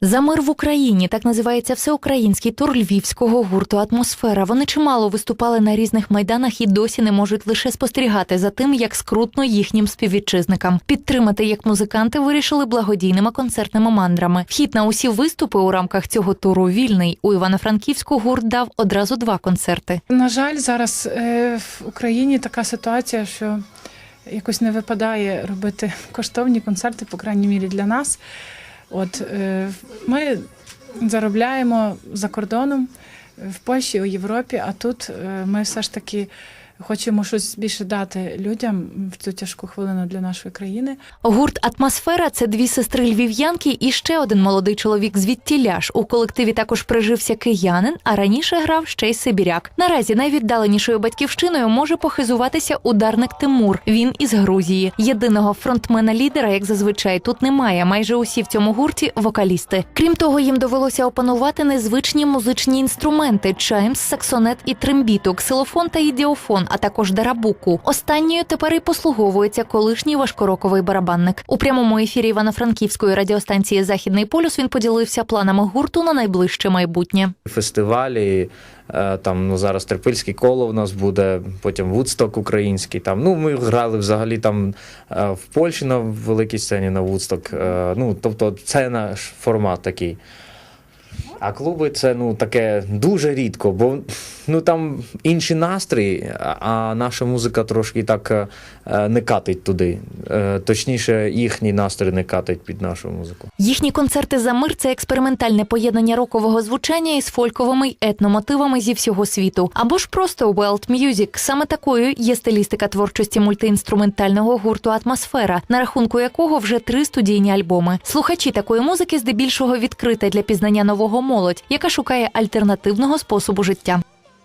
За мир в Україні так називається всеукраїнський тур львівського гурту Атмосфера. Вони чимало виступали на різних майданах і досі не можуть лише спостерігати за тим, як скрутно їхнім співвітчизникам. Підтримати як музиканти вирішили благодійними концертними мандрами. Вхід на усі виступи у рамках цього туру вільний. У Івано-Франківську гурт дав одразу два концерти. На жаль, зараз е, в Україні така ситуація, що якось не випадає робити коштовні концерти, по крайній мірі для нас. От е, ми заробляємо за кордоном в Польщі, у Європі, а тут е, ми все ж таки хочемо щось більше дати людям в цю тяжку хвилину для нашої країни. Гурт Атмосфера це дві сестри львів'янки і ще один молодий чоловік звідтіляж. У колективі також прижився киянин, а раніше грав ще й сибіряк. Наразі найвіддаленішою батьківщиною може похизуватися ударник Тимур. Він із Грузії. Єдиного фронтмена-лідера, як зазвичай, тут немає. Майже усі в цьому гурті вокалісти. Крім того, їм довелося опанувати незвичні музичні інструменти: чаймс, саксонет і трембіту, ксилофон та ідіофон, а також дарабуку. Останньою тепер і послуговується колишній важкороковий барабанник. У прямому ефірі Івано-Франківської радіостанції Західний полюс він поділився планами гурту на найближче майбутнє. фестивалі. е, Там ну зараз Терпильське коло в нас буде, потім Вудсток український. Там ну ми грали взагалі там е, в Польщі на великій сцені на Вудсток. Е, Ну тобто, це наш формат такий. А клуби це ну таке дуже рідко, бо ну там інші настрої, а- наша музика трошки так е, не катить туди. Е, Точніше, їхній настрій не катить під нашу музику. Їхні концерти за мир це експериментальне поєднання рокового звучання із фольковими етномотивами зі всього світу, або ж просто world music. Саме такою є стилістика творчості мультиінструментального гурту Атмосфера, на рахунку якого вже три студійні альбоми. Слухачі такої музики здебільшого відкрита для пізнання нового молодь, яка шукає альтернативного способу життя.